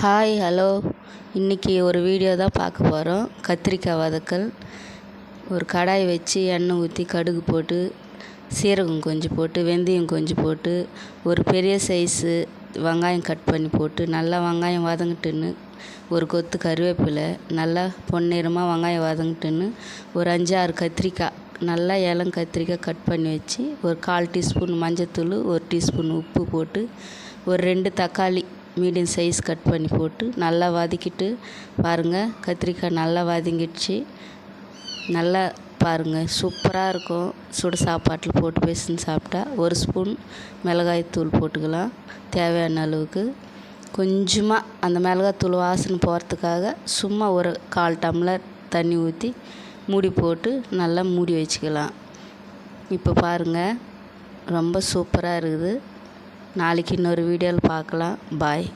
Hi hello இன்றைக்கி ஒரு video தான் பார்க்க போகிறோம் கத்திரிக்காய் வதக்கல். ஒரு கடாய் வச்சு எண்ணெய் ஊற்றி கடுகு போட்டு சீரகம் கொஞ்சம் போட்டு வெந்தயம் கொஞ்சம் போட்டு ஒரு பெரிய சைஸு வெங்காயம் கட் பண்ணி போட்டு நல்லா வெங்காயம் வதங்கிட்டுன்னு ஒரு கொத்து கருவேப்பிலை நல்லா பொன்னிறமாக வெங்காயம் வதங்கிட்டுன்னு ஒரு அஞ்சாறு கத்திரிக்காய் நல்லா இளம் கத்திரிக்காய் கட் பண்ணி வச்சு ஒரு கால் டீஸ்பூன் மஞ்சத்தூள் ஒரு டீஸ்பூன் உப்பு போட்டு ஒரு ரெண்டு தக்காளி மீடியம் சைஸ் கட் பண்ணி போட்டு நல்லா வதக்கிட்டு பாருங்கள் கத்திரிக்காய் நல்லா வதங்கிடுச்சு. நல்லா பாருங்கள் சூப்பராக இருக்கும். சுடு சாப்பாட்டில் போட்டு பேசின்னு சாப்பிட்டா ஒரு ஸ்பூன் மிளகாய்த்தூள் போட்டுக்கலாம். தேவையான அளவுக்கு. கொஞ்சமாக அந்த மிளகாத்தூள் வாசனை போகிறதுக்காக சும்மா ஒரு கால் டம்ளர் தண்ணி ஊற்றி மூடி போட்டு நல்லா மூடி வச்சுக்கலாம். இப்போ பாருங்கள் ரொம்ப சூப்பராக இருக்குது. நாளைக்கு இன்னொரு வீடியோவில் பார்க்கலாம். பாய்.